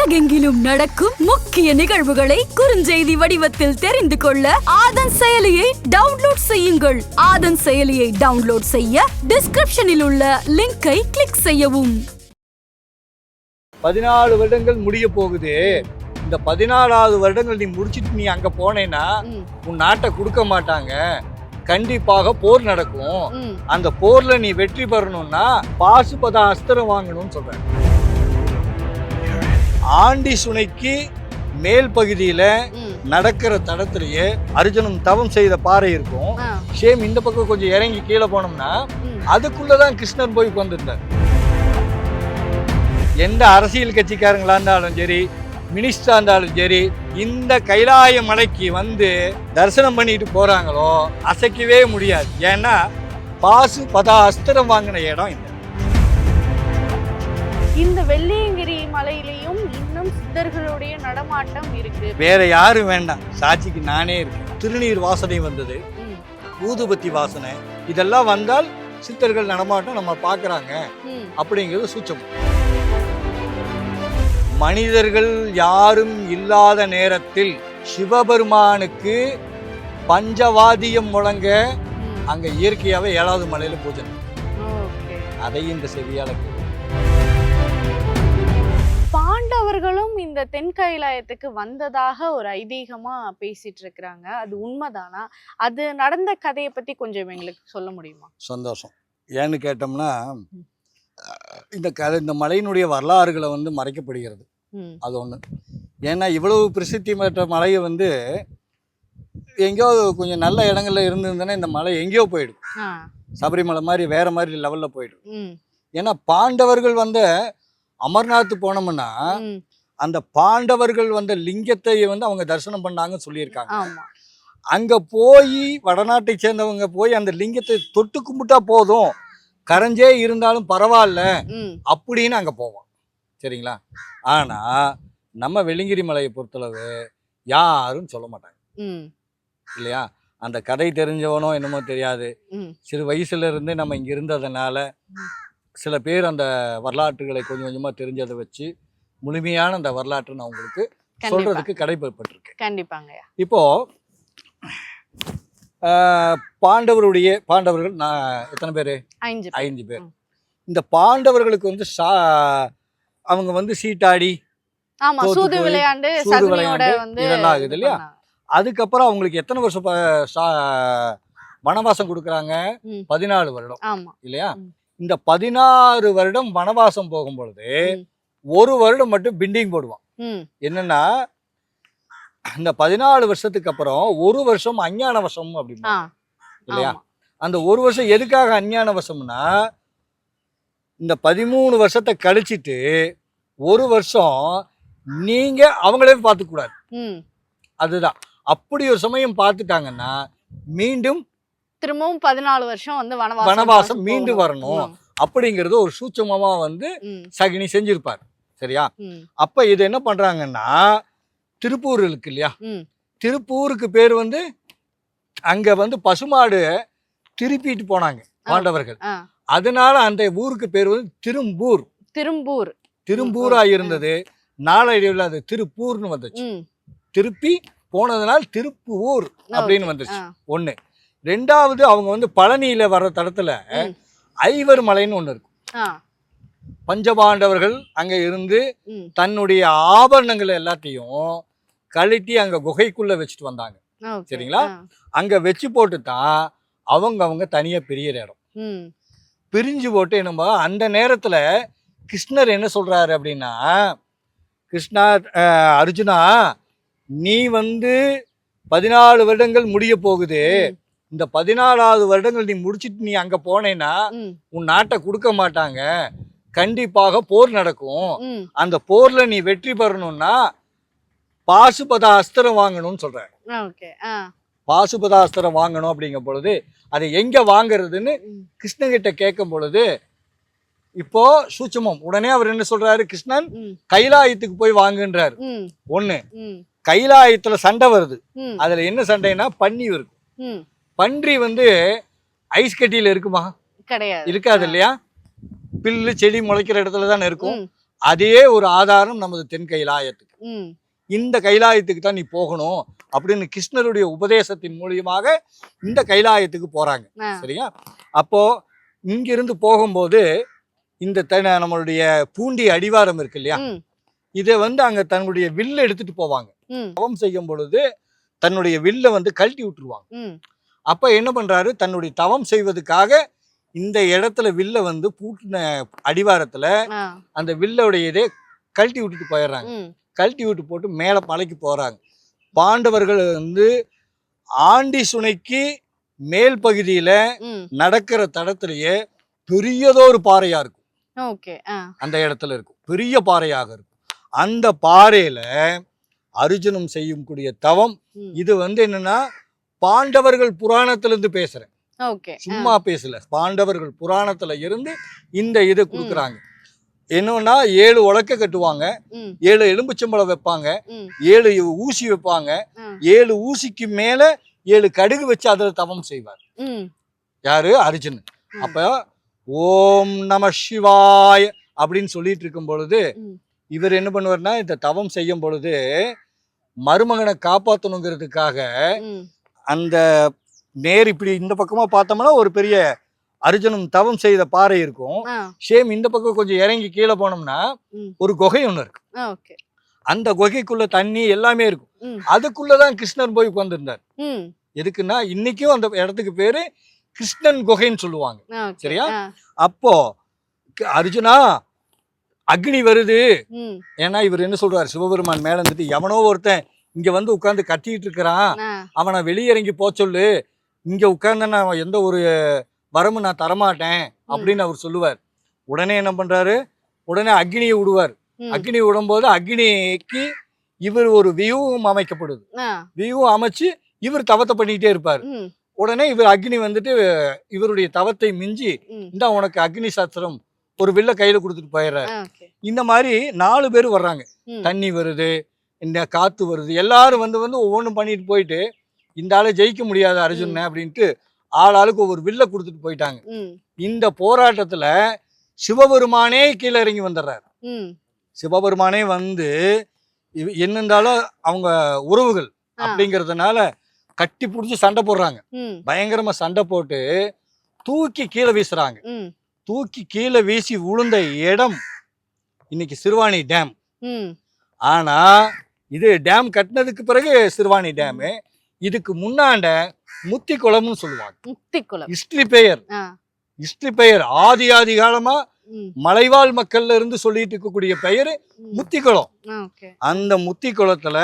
உலகெங்கிலும் நடக்கும் முக்கிய நிகழ்வுகளை குறுஞ்செய்தி வடிவத்தில் தெரிந்து கொள்ள ஆதன் செயலியை டவுன்லோட் செய்யுங்கள். ஆதன் செயலியை டவுன்லோட் செய்ய டிஸ்கிரிப்ஷனில் உள்ள லிங்கை கிளிக் செய்யவும். பதினாலு வருடங்கள் முடிய போகுது. இந்த பதினாலாவது வருடங்கள் நீ முடிச்சிட்டு நீ அங்க போனேன்னா உன் நாட்டை கொடுக்க மாட்டாங்க. கண்டிப்பாக போர் நடக்கும். அந்த போர்ல நீ வெற்றி பெறணும்னா பாசுபத அஸ்திரம் வாங்கணும்னு சொல்றேன் ஆண்டி சுனைக்கு மேல் பகுதியில. நடக்கிற தடத்திலேயே அர்ஜுனன் தவம் செய்த பாறை இருக்கும். சேம் இந்த பக்கம் கொஞ்சம் இறங்கி கீழே போனோம்னா. அதுக்குள்ளதான் கிருஷ்ணன் போய் உட்கார்ந்திருந்தார். எந்த அரசியல் கட்சிக்காரங்களா இருந்தாலும் சரி மினிஸ்டரா இருந்தாலும் சரி இந்த கைலாய மலைக்கு வந்து தரிசனம் பண்ணிட்டு போறாங்களோ அசைக்கவே முடியாது. ஏன்னா பாசு பதா அஸ்திரம் வாங்கின இடம் இந்த இந்த வெள்ளியங்கிரி மலையிலையும் இன்னும் சித்தர்களுடைய நடமாட்டம் இருக்கு. வேற யாரும் வேண்டாம். சாட்சிக்கு நானே இருக்கேன். திருநீர் வாசனை வந்தது. ஊதுபத்தி வாசனை. இதெல்லாம் வந்தால் சித்தர்கள் நடமாட்டம் நம்ம பார்க்கறாங்க. அப்படிங்கிறது சூச்சம். மனிதர்கள் யாரும் இல்லாத நேரத்தில் சிவபெருமானுக்கு பஞ்சவாதியம் முழங்க. அங்க இயற்கையாவே ஏழாவது மலையில பூஜை. ஓகே. அதை இந்த செவியால பாண்டவர்களும் இந்த தென் கைலாயத்துக்கு வந்ததாக ஒரு ஐதீகமா பேசிட்டு இருக்கிறாங்க அது உண்மைதானா? அது நடந்த கதையை பத்தி கொஞ்சம் எங்களுக்கு சொல்ல முடியுமா? சந்தோஷம். ஏன்னு கேட்டோம்னா இந்த கதை இந்த மலையினுடைய வரலாறுகளை வந்து மறைக்கப்படுகிறது. அது ஒன்று ஏன்னா இவ்வளவு பிரசித்தி பெற்ற மலையை வந்து எங்கேயோ கொஞ்சம் நல்ல இடங்கள்ல இருந்திருந்தேன்னா இந்த மலை எங்கேயோ போயிடும். சபரிமலை மாதிரி வேற மாதிரி லெவலில் போயிடும். ஏன்னா பாண்டவர்கள் வந்த அமர்நாத் போனோம்னா. அந்த பாண்டவர்கள் வந்த லிங்கத்தை வந்து அவங்க தரிசனம் பண்ணாங்கன்னு சொல்லியிருக்காங்க. அங்க போய் வடநாட்டை சேர்ந்தவங்க போய் அந்த லிங்கத்தை தொட்டு கும்பிட்டா போதும். கரைஞ்சே இருந்தாலும் பரவாயில்ல. அப்படின்னு அங்க போவோம். சரிங்களா? ஆனா நம்ம வெள்ளிங்கிரி மலையை பொறுத்தளவு யாரும் சொல்ல மாட்டாங்க. இல்லையா? அந்த கதை தெரிஞ்சவனோ என்னமோ தெரியாது. சிறு வயசுல இருந்து நம்ம இங்க இருந்ததுனால சில பேர் அந்த வரலாற்றுகளை கொஞ்சம் கொஞ்சமா தெரிஞ்சதை வச்சு முழுமையான அந்த வரலாற்றை நான் உங்களுக்கு கண்டிப்பா சொல்றதுக்கு கடைப்பட்டிருக்கேன் கண்டிப்பாங்க இப்போ ஆஹ், பாண்டவருடைய பாண்டவர்கள் நான் எத்தனை பேர் ஐந்து பேர். ஐந்து பேர் ம். இந்த பாண்டவர்களுக்கு வந்து சா அவங்க வந்து சீட்டாடி சூது விளையாண்டு இதெல்லாம் ஆகுது இல்லையா? அதுக்கப்புறம் அவங்களுக்கு எத்தனை வருஷம் வனவாசம் கொடுக்குறாங்க. பதினாலு வருடம் இல்லையா. இந்த பதினாறு வருடம் வனவாசம் போகும் பொழுது. ஒரு வருடம் மட்டும் பிண்டிங் போடுவான். என்னன்னா இந்த பதினாலு வருஷத்துக்கு அப்புறம் ஒரு வருஷம் அஞ்ஞான வசம் அப்படின்னா இல்லையா. அந்த ஒரு வருஷம் எதுக்காக அஞ்ஞான வசம்னா இந்த பதிமூணு வருஷத்தை கழிச்சிட்டு ஒரு வருஷம் நீங்க அவங்களே பார்த்துக்க கூடாது. ம். அதுதான். அப்படி ஒரு சமயம் பார்த்துட்டாங்கன்னா மீண்டும் திரும்பவும் பதினாலு வருஷம் வந்து வனவாசம் வனவாசம். மீண்டும் வரணும். அப்படிங்கிறது ஒரு சூட்சமமா வந்து சகினி செஞ்சிருப்பார். சரியா? அப்ப இது என்ன பண்றாங்கன்னா திருப்பூர் இருக்கு இல்லையா. திருப்பூருக்கு பேர் வந்து அங்க வந்து பசுமாடு திருப்பிட்டு போனாங்க பாண்டவர்கள். அதனால அந்த ஊருக்கு பேர் வந்து திரும்பூர். திரும்பூர். திரும்பூரா இருந்தது. நாளடைவில் அது திருப்பூர்னு வந்துச்சு. திருப்பி போனதுனால திருப்பூர் அப்படின்னு ஆ, வந்துருச்சு ஒண்ணு. ரெண்டாவது அவங்க வந்து பழனியில வர்ற தடத்துல. ஐவர் மலைன்னு ஒண்ணு இருக்கும். பஞ்சபாண்டவர்கள் அங்க இருந்து தன்னுடைய ஆபரணங்கள் எல்லாத்தையும் கழட்டி அங்க குகைக்குள்ள வச்சுட்டு வந்தாங்க. சரிங்களா? அங்க வச்சு போட்டு தான் அவங்க அவங்க தனியா பிரியற இடம். பிரிஞ்சு போட்டு என்னமோ அந்த நேரத்துல கிருஷ்ணர் என்ன சொல்றாரு அப்படின்னா கிருஷ்ணா அர்ஜுனா நீ வந்து பதினாலு வருடங்கள் முடிய போகுது. இந்த பதினாலாவது வருடங்கள் நீ முடிச்சிட்டு நீ அங்க போனேன்னா உன் நாட்டை கொடுக்க மாட்டாங்க. கண்டிப்பாக போர் நடக்கும். அந்த போர்ல நீ வெற்றி பெறணும்னா பாசுபத அஸ்திரம் வாங்கணும்னு சொல்றேன் பாசுபத அஸ்திரம் வாங்கணும் அப்படிங்கும் பொழுது அதை எங்க வாங்குறதுன்னு கிருஷ்ணகிட்ட கேட்கும் பொழுது இப்போ சூட்சமம் உடனே அவர் என்ன சொல்றாரு கிருஷ்ணன்? கைலாயத்துக்கு போய் வாங்குன்றாரு. ஒண்ணு கைலாயத்துல சண்டை வருது. அதுல என்ன சண்டைனா பன்னி இருக்கு ம். பன்றி வந்து ஐஸ் கட்டியில இருக்குமா? கிடையாது. இருக்காது இல்லையா? பில்லு செடி முளைக்கிற இடத்துல தானே இருக்கும். அதே ஒரு ஆதாரம் நமது தென் கைலாயத்துக்கு. இந்த கைலாயத்துக்கு தான் நீ போகணும் அப்படின்னு கிருஷ்ணருடைய உபதேசத்தின் மூலியமாக இந்த கைலாயத்துக்கு போறாங்க. சரியா? அப்போ இங்கிருந்து போகும்போது இந்த நம்மளுடைய பூண்டி அடிவாரம் இருக்கு இல்லையா? இதை வந்து அங்க தன்னுடைய வில்ல எடுத்துட்டு போவாங்க. தவம் செய்யும் பொழுது தன்னுடைய வில்ல வந்து கழட்டி விட்டுருவாங்க. அப்ப என்ன பண்றாரு? தன்னுடைய தவம் செய்வதற்காக இந்த இடத்துல வில்ல வந்து பூட்டின அடிவாரத்துல அந்த வில்லுடைய இதே கழட்டி விட்டுட்டு போயிடுறாங்க. கழட்டி விட்டு போட்டு மேலே மலைக்கு போறாங்க. பாண்டவர்கள் வந்து ஆண்டி சுனைக்கு மேல் பகுதியில நடக்கிற தடத்திலேயே பெரியதொரு பாறையா இருக்கும். அந்த இடத்துல இருக்கும். பெரிய பாறையாக இருக்கும். அந்த பாறையில அர்ஜுனம் செய்யும் கூடிய தவம். இது வந்து என்னன்னா பாண்டவர்கள் புராணத்துல இருந்து பேசுறேன். ஓகே. சும்மா பேசல. பாண்டவர்கள் புராணத்துல இருந்து இந்த இது கொடுக்குறாங்க. என்னன்னா ஏழு உலக்க கட்டுவாங்க ஏழு எலும்புச்சம்பளம் வைப்பாங்க ஏழு ஊசி வைப்பாங்க. ஏழு ஊசிக்கு மேல ஏழு கடுகு வச்சு அதுல தவம் செய்வார். யாரு? அர்ஜுன். அப்ப ஓம் நம சிவாய அப்படின்னு சொல்லிட்டு இருக்கும் பொழுது. இவர் என்ன பண்ணுவார்னா இந்த தவம் செய்யும் பொழுது மருமகனை காப்பாற்றணுங்கிறதுக்காக அந்த நேர் இப்படி இந்த பக்கமா பார்த்தோம்னா ஒரு பெரிய அர்ஜுனன் தவம் செய்த பாறை இருக்கும். சேம் இந்த பக்கம் கொஞ்சம் இறங்கி கீழே போனோம்னா. ஒரு குகை ஒன்று இருக்கு. அந்த குகைக்குள்ள தண்ணி எல்லாமே இருக்கும். அதுக்குள்ளதான் கிருஷ்ணர் போய் உட்கார்ந்திருந்தார் எதுக்குன்னா இன்னைக்கும் அந்த இடத்துக்கு பேரு கிருஷ்ணன் குகைன்னு சொல்லுவாங்க. சரியா? அப்போ அர்ஜுனா அக்னி வருது. ஏன்னா இவர் என்ன சொல்றாரு? சிவபெருமான் மேல இருந்துட்டு எவனோ ஒருத்தன் இங்க வந்து உட்கார்ந்து கத்திட்டு இருக்கிறான். அவனை வெளியிறங்கி போக சொல்லு. இங்க உட்கார்ந்தா நான் எந்த ஒரு வரமும் நான் தரமாட்டேன் அப்படின்னு அவர் சொல்லுவார். உடனே என்ன பண்றாரு? உடனே அக்னியை விடுவார். அக்னி விடும்போது அக்னிக்கு இவர் ஒரு வியூவும் அமைக்கப்படுது. வியூவும் அமைச்சு இவர் தவத்தை பண்ணிக்கிட்டே இருப்பார். உடனே இவர் அக்னி வந்துட்டு இவருடைய தவத்தை மிஞ்சி இந்த உனக்கு அக்னி சாஸ்திரம் ஒரு வில்ல கையில கொடுத்துட்டு போயிடுறாரு. இந்த மாதிரி நாலு பேர் வர்றாங்க. தண்ணி வருது இந்த காத்து வருது. எல்லாரும் வந்து வந்து ஒவ்வொன்றும் பண்ணிட்டு போயிட்டு இந்த ஆளை ஜெயிக்க முடியாது அர்ஜுன அப்படின்ட்டு ஆள் ஆளுக்கு ஒவ்வொரு வில்ல கொடுத்துட்டு போயிட்டாங்க. இந்த போராட்டத்துல சிவபெருமானே கீழே இறங்கி வந்துடுறாரு. சிவபெருமானே வந்து என்ன இருந்தாலும் அவங்க உறவுகள். அப்படிங்கிறதுனால கட்டி பிடிச்சி சண்டை போடுறாங்க. பயங்கரமா சண்டை போட்டு தூக்கி கீழே வீசுறாங்க. தூக்கி கீழே வீசி விழுந்த இடம் இன்னைக்கு சிறுவாணி டேம். ஆனா இது டேம் கட்டினதுக்கு பிறகு சிறுவாணி டேமு இதுக்கு முன்னாண்ட முத்தி குளம்னு சொல்லுவாங்க. முத்திக்குளம். ஹிஸ்டரி பெயர் ஹிஸ்டரி பெயர் ஆதி ஆதி காலமா மலைவாழ் மக்கள்ல இருந்து சொல்லிட்டு இருக்கக்கூடிய பெயர் ம். முத்திக்குளம். ஆ ஓகே. அந்த முத்தி குளத்துல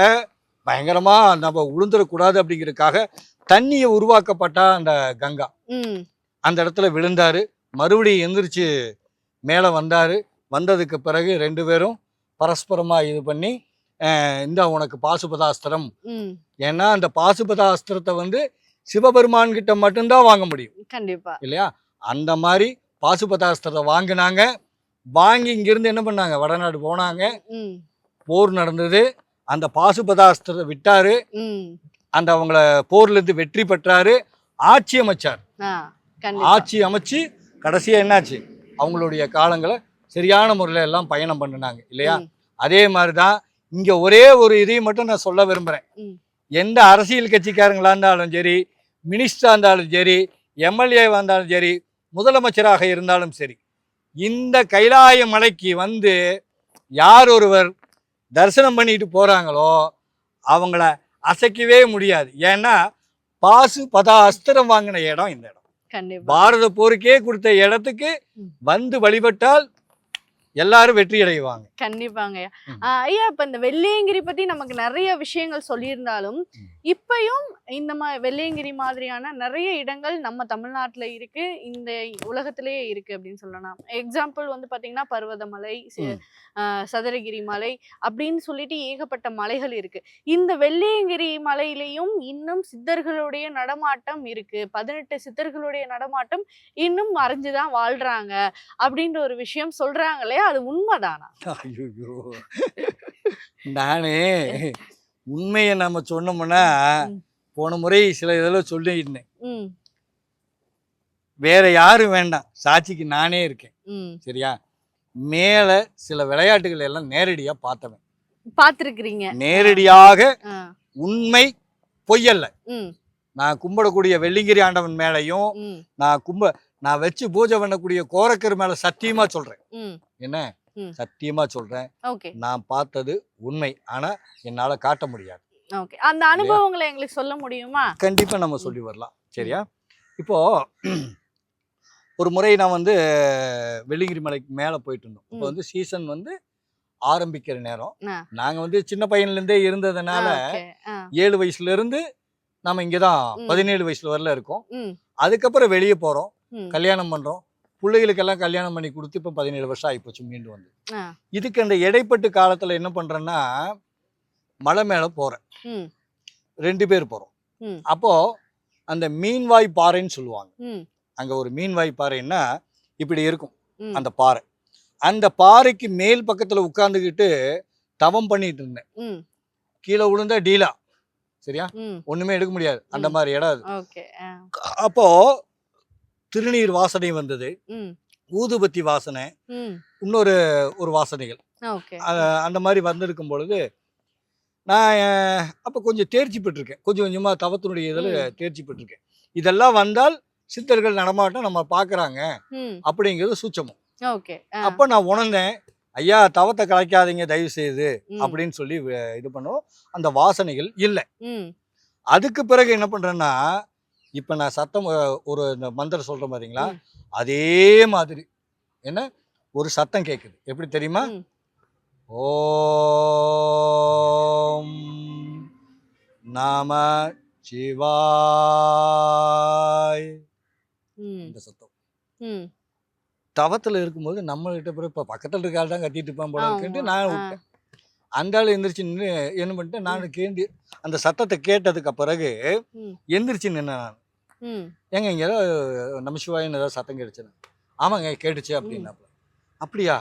பயங்கரமா நம்ம உளுந்துடக்கூடாது அப்படிங்கிறதுக்காக தண்ணியை உருவாக்கப்பட்ட அந்த கங்கா. அந்த இடத்துல விழுந்தாரு. மறுபடியும் எந்திரிச்சு மேலே வந்தாரு. வந்ததுக்கு பிறகு ரெண்டு பேரும் பரஸ்பரமா இது பண்ணி இந்த உனக்கு பாசுபதாஸ்திரம். ஏன்னா அந்த பாசுபதாஸ்திரத்தை வந்து சிவபெருமான் கிட்ட மட்டும்தான் வாங்க முடியும். கண்டிப்பா. இல்லையா? அந்த மாதிரி பாசுபதாஸ்திரத்தை வாங்கினாங்க. வாங்கி இங்கிருந்து என்ன பண்ணாங்க? வடநாடு போனாங்க. போர் நடந்தது. அந்த பாசுபதாஸ்திரத்தை விட்டாரு. அந்த அவங்கள போர்ல இருந்து வெற்றி பெற்றாரு. ஆட்சி அமைச்சார். ஆட்சி அமைச்சு கடைசியா என்னாச்சு? அவங்களுடைய காலங்களை சரியான முறையில் எல்லாம் பயணம் பண்ணினாங்க. இல்லையா. அதே மாதிரி தான் இங்க ஒரே ஒரு இதையும் மட்டும் நான் சொல்ல விரும்புறேன். எந்த அரசியல் கட்சிக்காரங்களா இருந்தாலும் சரி மினிஸ்டரா இருந்தாலும் சரி எம்எல்ஏவா இருந்தாலும் சரி முதலமைச்சராக இருந்தாலும் சரி இந்த கைலாய மலைக்கு வந்து யார் ஒருவர் தரிசனம் பண்ணிட்டு போறாங்களோ அவங்கள அசைக்கவே முடியாது ஏன்னா பாசு பதா அஸ்திரம் வாங்கின இடம் இந்த இடம் பாரத போருக்கே கொடுத்த இடத்துக்கு. வந்து வழிபட்டால் எல்லாரும் வெற்றி அடைவாங்க கண்டிப்பாங்க ஐயா. இப்ப இந்த வெள்ளையங்கிரி பத்தி நமக்கு நிறைய விஷயங்கள் சொல்லியிருந்தாலும். இப்பயும் இந்த மா வெள்ளையங்கிரி மாதிரியான நிறைய இடங்கள் நம்ம தமிழ்நாட்டுல இருக்கு இந்த உலகத்திலேயே இருக்கு அப்படின்னு சொல்லலாம். எக்ஸாம்பிள் வந்து பாத்தீங்கன்னா பர்வதமலை சதுரகிரி மலை அப்படின்னு சொல்லிட்டு ஏகப்பட்ட மலைகள் இருக்கு. இந்த வெள்ளையங்கிரி மலையிலையும் இன்னும் சித்தர்களுடைய நடமாட்டம் இருக்கு. பதினெட்டு சித்தர்களுடைய நடமாட்டம் இன்னும் மறைஞ்சுதான் வாழ்றாங்க அப்படின்ற ஒரு விஷயம் சொல்றாங்க இல்லையா? அது உண்மைதானா? நானே உண்மையை நம்ம சொன்னோம்னா. போன முறை சில இதெல்லாம் சொல்லியிருந்தேன். வேற யாரும் வேண்டாம். சாட்சிக்கு நானே இருக்கேன். ம். சரியா? மேல சில விளையாட்டுகள் எல்லாம் நேரடியா பார்த்தவன். பாத்திருக்கிறீங்க நேரடியாக உண்மை பொய்யல்ல. நான் கும்பிடக்கூடிய வெள்ளிங்கிரி ஆண்டவன் மேலையும் நான் கும்ப நான் வச்சு பூஜை பண்ணக்கூடிய கோரக்கர் மேல சத்தியமா சொல்றேன். என்ன. சத்தியமா சொல்றேன். நான் பார்த்தது உண்மை. ஆனா என்னால காட்ட முடியாது. ஓகே. அந்த அனுபவங்களை எங்களுக்கு சொல்ல முடியுமா? கண்டிப்பா நம்ம சொல்லி வரலாம். சரியா? இப்போ ஒரு முறை நான் வந்து வெள்ளிங்கிரி மலைக்கு மேலே போயிட்டு இருந்தோம். இப்போ. வந்து சீசன் வந்து ஆரம்பிக்கிற நேரம். ஆ. நாங்க வந்து சின்ன பையன்ல இருந்தே இருந்ததுனால ஏழு வயசுல இருந்து நம்ம இங்கதான் ம். பதினேழு வயசுல வரல இருக்கோம். அதுக்கப்புறம் வெளியே போறோம். ம். கல்யாணம் பண்றோம். பிள்ளைகளுக்கெல்லாம் கல்யாணம் பண்ணி கொடுத்து இப்போ பதினேழு வருஷம் ஆகிப்போச்சு மீண்டு வந்து. இதுக்கு அந்த இடைப்பட்டு காலத்துல என்ன பண்றேன்னா மலை மேல போறேன். ம், ரெண்டு பேர் போறோம். ம். அப்போ அந்த மீன்வாய் பாறைன்னு சொல்லுவாங்க. அங்க ஒரு மீன்வாய் பாறைன்னா இப்படி இருக்கும். அந்த பாறை. அந்த பாறைக்கு மேல் பக்கத்துல உட்கார்ந்துக்கிட்டு தவம் பண்ணிட்டு இருந்தேன். கீழே விழுந்தா டீலா. சரியா. ஒண்ணுமே எடுக்க முடியாது. அந்த. மாதிரி இடம் அது. அப்போ திருநீர் வாசனை வந்தது. ஊதுபத்தி வாசனை. இன்னொரு ஒரு வாசனைகள். அந்த மாதிரி வந்திருக்கும் பொழுது நான் அப்போ கொஞ்சம் தேர்ச்சி பெற்றிருக்கேன். கொஞ்சம் கொஞ்சமாக தவத்தினுடைய இதில். தேர்ச்சி பெற்றிருக்கேன். இதெல்லாம் வந்தால் சித்தர்கள் நடமாட்டம் நம்ம பார்க்குறாங்க அப்படிங்கிறது சூச்சமம் அப்போ நான் உணர்ந்தேன் ஐயா தவத்தை கலைக்காதீங்க தயவு செய்து அப்படின்னு சொல்லி இது பண்ணோம். அந்த வாசனைகள் இல்லை. அதுக்கு பிறகு என்ன பண்ணுறேன்னா இப்போ நான் சத்தம் ஒரு மந்திரம் சொல்கிறேன் பார்த்தீங்களா ம். அதே மாதிரி. என்ன? ஒரு சத்தம் கேட்குது எப்படி தெரியுமா. ஓம் நம சிவாய். இந்த சத்தம். தவத்தில் இருக்கும்போது நம்மள்கிட்ட பிறகு இப்போ பக்கத்தில் இருக்க ஆள் தான் கத்திட்டு இருப்பான் போல நான். விட்டேன். அந்த ஆள் எந்திரிச்சு நின்று என்ன பண்ணிட்டேன் நான் கேண்டி அந்த சத்தத்தை கேட்டதுக்கு பிறகு. எந்திரிச்சு நின்னேன் நான். ஏங்க இங்கே ஏதோ நமசிவாயின்னு ஏதாவது சத்தம் கேட்டுச்சு. ஆமாங்க கேட்டுச்சு அப்படின்னாப்புல. அப்படியா?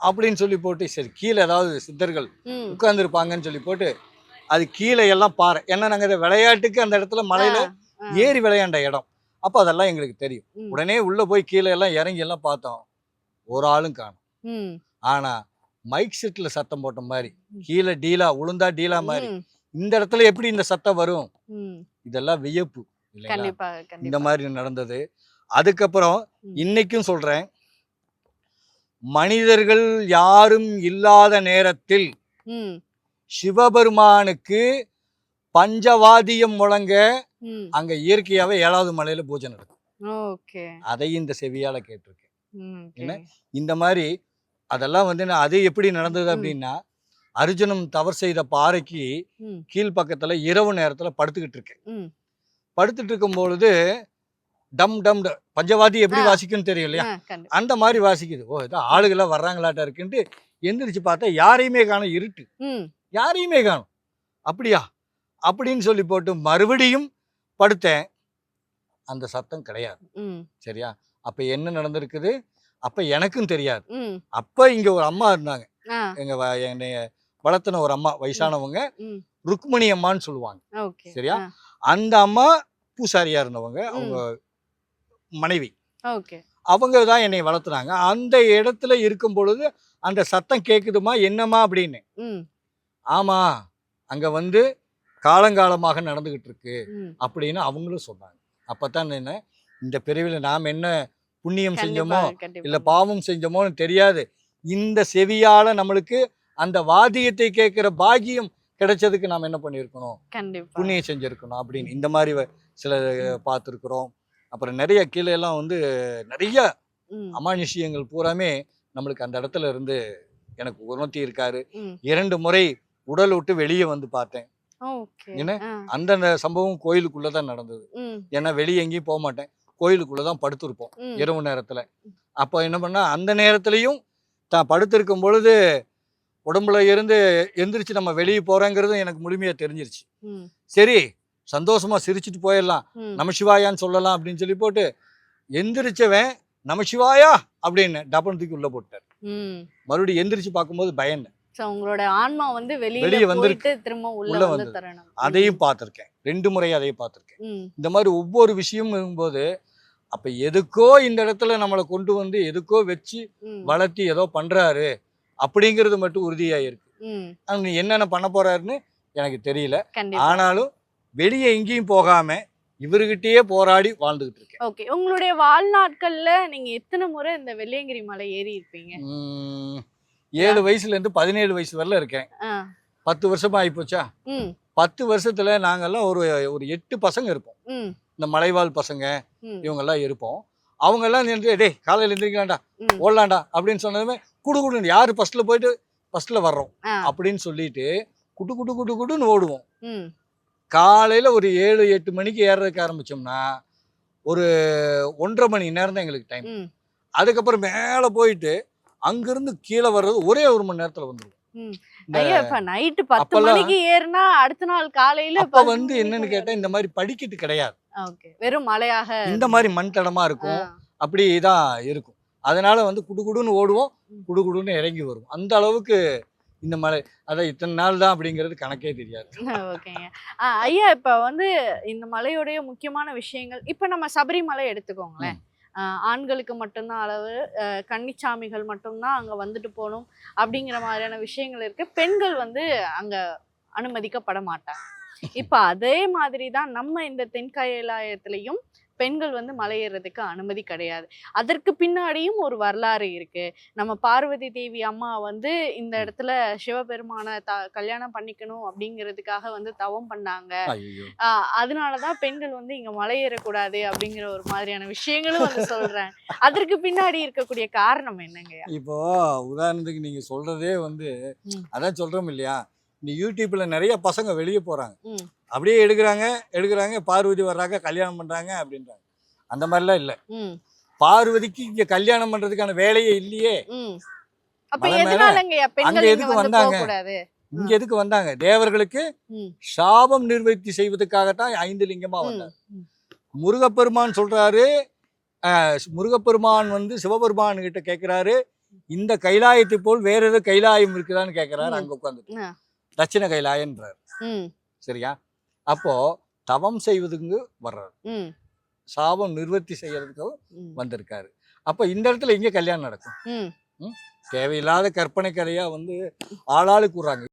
அப்படின்னு சொல்லி போட்டு சரி கீழே ஏதாவது சித்தர்கள். உட்கார்ந்துருப்பாங்கன்னு சொல்லி போட்டு அது கீழே எல்லாம் பாறை. ஏன்னா நாங்கள் விளையாட்டுக்கு அந்த இடத்துல மலையில. ஏறி விளையாண்ட இடம். அப்போ அதெல்லாம் எங்களுக்கு தெரியும். உடனே உள்ள போய் கீழே எல்லாம் இறங்கி எல்லாம் பார்த்தோம். ஒரு ஆளும் காணும். ம், ஆனா மைக் செட்ல சத்தம் போட்ட மாதிரி. கீழே டீலா உளுந்தா டீலா மாதிரி. இந்த இடத்துல எப்படி இந்த சத்தம் வரும். இதெல்லாம் வியப்பு இந்த மாதிரி நடந்தது. அதுக்கப்புறம். இன்னைக்கும் சொல்றேன். மனிதர்கள் யாரும் இல்லாத நேரத்தில் சிவபெருமானுக்கு பஞ்சவாதியம் முழங்க. அங்க இயற்கையாவே ஏழாவது மலையில பூஜை நடக்கும். ஓகே. அதை இந்த செவியால கேட்டிருக்கேன். இந்த மாதிரி அதெல்லாம் வந்து நான் அது எப்படி நடந்தது. அப்படின்னா அர்ஜுனம் தவறு செய்த பாறைக்கு கீழ்ப்பக்கத்துல இரவு நேரத்துல படுத்துக்கிட்டு இருக்கேன். படுத்துட்டு இருக்கும் பொழுது டம் டம் ட- பஞ்சவாதி எப்படி. வாசிக்கும்னு தெரியும் இல்லையா. அந்த மாதிரி வாசிக்குது. ஓ ஏதோ ஆளுகளாம் வர்றாங்களாட்டா இருக்குன்ட்டு எந்திரிச்சு பார்த்தா யாரையுமே காணும் இருட்டு. யாரையுமே காணும். அப்படியா? அப்படின்னு சொல்லி போட்டு மறுபடியும் படுத்தேன். அந்த சத்தம் கிடையாது. ம், சரியா? அப்ப என்ன நடந்திருக்குது? அப்ப எனக்கும் தெரியாது. அப்ப இங்க ஒரு அம்மா இருந்தாங்க எங்க என்னைய வளர்த்துன ஒரு அம்மா வயசானவங்க. ருக்மணி அம்மான்னு சொல்லுவாங்க. சரியா? அந்த அம்மா பூசாரியா இருந்தவங்க அவங்க மனைவி. அவங்க தான் என்னை வளர்த்துனாங்க அந்த இடத்துல இருக்கும் பொழுது அந்த சத்தம் கேக்குதுமா என்னம்மா அப்படின்னு ஆமா அங்க வந்து காலங்காலமாக நடந்துகிட்டு இருக்கு. அப்படின்னு அவங்களும் சொன்னாங்க அப்பதான் என்ன இந்த பிரிவில் நாம் என்ன புண்ணியம் செஞ்சோமோ. இல்ல பாவம் செஞ்சோமோன்னு தெரியாது. இந்த செவியால நம்மளுக்கு அந்த வாத்தியத்தை கேட்கிற பாக்கியம் கிடைச்சதுக்கு நாம் என்ன பண்ணியிருக்கணும். புண்ணியம் செஞ்சிருக்கணும் அப்படின்னு. இந்த மாதிரி சில பார்த்துருக்குறோம். அப்புறம் நிறைய கீழே எல்லாம் வந்து நிறைய அமானுஷ்யங்கள் பூராமே நம்மளுக்கு அந்த இடத்துல இருந்து எனக்கு உணர்த்தி இருக்காரு. இரண்டு முறை உடல் விட்டு வெளியே வந்து பார்த்தேன். என்ன? ஆ, அந்த சம்பவம் கோயிலுக்குள்ள தான் நடந்தது. ஏன்னா வெளியே எங்கேயும் போக மாட்டேன். கோயிலுக்குள்ள தான் படுத்திருப்போம். இரவு நேரத்துல அப்போ என்ன பண்ணா அந்த நேரத்துலயும் தான் படுத்திருக்கும் பொழுது உடம்புல இருந்து எந்திரிச்சு நம்ம வெளியே போறோங்கிறது எனக்கு முழுமையா தெரிஞ்சிருச்சு சரி சந்தோஷமா சிரிச்சிட்டு போயிடலாம். நமசிவாயான்னு சொல்லலாம் அப்படின்னு சொல்லி போட்டு எந்திரிச்சவன் நமசிவாயா அப்படின்னு டபன் தூக்கி உள்ள போட்டார். மறுபடியும் எந்திரிச்சு பார்க்கும்போது பயந்தேன் So, உங்களோட ஆன்மா வந்து வெளியில வெளிய வந்திருக்கு. போயிட்டு திரும்ப உள்ள வந்து. தரணும். அதையும் பார்த்திருக்கேன். ரெண்டு முறை அதையும் பார்த்திருக்கேன். இந்த மாதிரி ஒவ்வொரு விஷயமும் இருக்கும்போது அப்ப எதுக்கோ இந்த இடத்துல நம்மளை கொண்டு வந்து எதுக்கோ வச்சு வளர்த்தி ஏதோ பண்றாரு அப்படிங்கிறது மட்டும் உறுதியாயிருக்கு. ஆனா என்னென்ன பண்ண போறாருன்னு எனக்கு தெரியல. ஆனாலும் வெளியே எங்கேயும் போகாம இவர்கிட்டயே போராடி வாழ்ந்துகிட்டு இருக்கேன். ஓகே. உங்களுடைய வாழ்நாட்கள்ல நீங்க எத்தனை முறை இந்த வெள்ளையங்கிரி மலை ஏறி இருப்பீங்க ஏழு வயசுல இருந்து பதினேழு வயசு வரல இருக்கேன். பத்து வருஷமா ஆயிப்போச்சா? பத்து வருஷத்துல நாங்கெல்லாம் ஒரு ஒரு எட்டு பசங்க இருப்போம். இந்த மலைவாழ் பசங்க இவங்கெல்லாம் இருப்போம். அவங்க எல்லாம் நின்று டேய் காலையில எந்திரிக்கலாம்டா ம். ஓடலாம்டா அப்படின்னு சொன்னதுமே குடு குடுன்னு யாரு ஃபர்ஸ்ட்ல போயிட்டு ஃபர்ஸ்ட்ல வர்றோம் அப்படின்னு சொல்லிட்டு குடு குடு குடு குடுன்னு ஓடுவோம். காலையில ஒரு ஏழு எட்டு மணிக்கு ஏறுறதுக்கு ஆரம்பிச்சோம்னா ஒரு ஒன்றரை மணி நேரம் தான் எங்களுக்கு டைம் அதுக்கப்புறம் மேலே போயிட்டு அங்கிருந்து கீழே வர்றது ஒரே ஒரு மணி நேரத்துல வந்துடும் நைட்டு பத்து மணிக்கு ஏறினா அடுத்த நாள் காலையில அப்ப வந்து என்னன்னு கேட்டா இந்த மாதிரி படிக்கட்டு கிடையாது. வெறும் மலையாக இந்த மாதிரி மண் தடமா இருக்கும் அப்படிதான் இருக்கும். அதனால வந்து குடுகுடுன்னு ஓடுவோம். குடுகுடுன்னு இறங்கி வருவோம். அந்த அளவுக்கு இந்த மலை அதான் இத்தனை நாள் தான் அப்படிங்கிறது கணக்கே தெரியாது. ஓகேங்க. ஐயா இப்ப வந்து இந்த மலையுடைய முக்கியமான விஷயங்கள் இப்ப நம்ம சபரிமலை எடுத்துக்கோங்களேன். ஆண்களுக்கு மட்டும்தான் அளவு கன்னிச்சாமிகள் மட்டும்தான் அங்க வந்துட்டு போகணும் அப்படிங்கிற மாதிரியான விஷயங்கள் இருக்கு. பெண்கள் வந்து அங்க அனுமதிக்கப்பட மாட்டாங்க. இப்ப அதே மாதிரி தான் நம்ம இந்த தென்காயலாயத்துலேயும் பெண்கள் வந்து மலையேறதுக்கு அனுமதி கிடையாது. அதற்கு பின்னாடியும் ஒரு வரலாறு இருக்கு. நம்ம பார்வதி தேவி அம்மா வந்து இந்த இடத்துல சிவபெருமான த கல்யாணம் பண்ணிக்கணும் அப்படிங்கிறதுக்காக வந்து தவம் பண்ணாங்க. அதனாலதான் பெண்கள் வந்து இங்க மலையேறக்கூடாது அப்படிங்கிற ஒரு மாதிரியான விஷயங்களும் வந்து சொல்றேன். அதற்கு பின்னாடி இருக்கக்கூடிய காரணம் என்னங்க இப்போ உதாரணத்துக்கு நீங்க சொல்றதே வந்து. அதான் சொல்றோம் இல்லையா? இந்த யூடியூப்ல நிறைய பசங்க வெளியே போறாங்க. அப்படியே எடுக்கிறாங்க எடுக்கிறாங்க பார்வதி வர்றாங்க கல்யாணம் பண்றாங்க அப்படின்றாங்க. அந்த மாதிரிலாம் இல்ல. பார்வதிக்கு இங்க கல்யாணம் பண்றதுக்கான வேலையே இல்லையே. அங்க எதுக்கு வந்து வந்தாங்க? இங்க எதுக்கு வந்தாங்க? தேவர்களுக்கு. சாபம் நிர்வகித்து செய்வதற்காகத்தான் ஐந்து லிங்கமா ம், முருகப்பெருமான் சொல்றாரு முருகப்பெருமான் வந்து சிவபெருமான் கிட்ட கேக்குறாரு இந்த கைலாயத்தை போல் வேற ஏதோ கைலாயம் இருக்குதான்னு கேக்குறாரு ம். அங்க உட்காந்துட்டு. தட்சிண கைலாயன்றார் சரியா? அப்போ தவம் செய்வதுக்கு வர்றாரு. சாபம் நிவர்த்தி செய்யறதுக்கு வந்திருக்காரு. அப்போ இந்த இடத்துல எங்க கல்யாணம் நடக்கும். ம்? தேவையில்லாத கற்பனை கதையா வந்து ஆளாளுக்கு விடுறாங்க.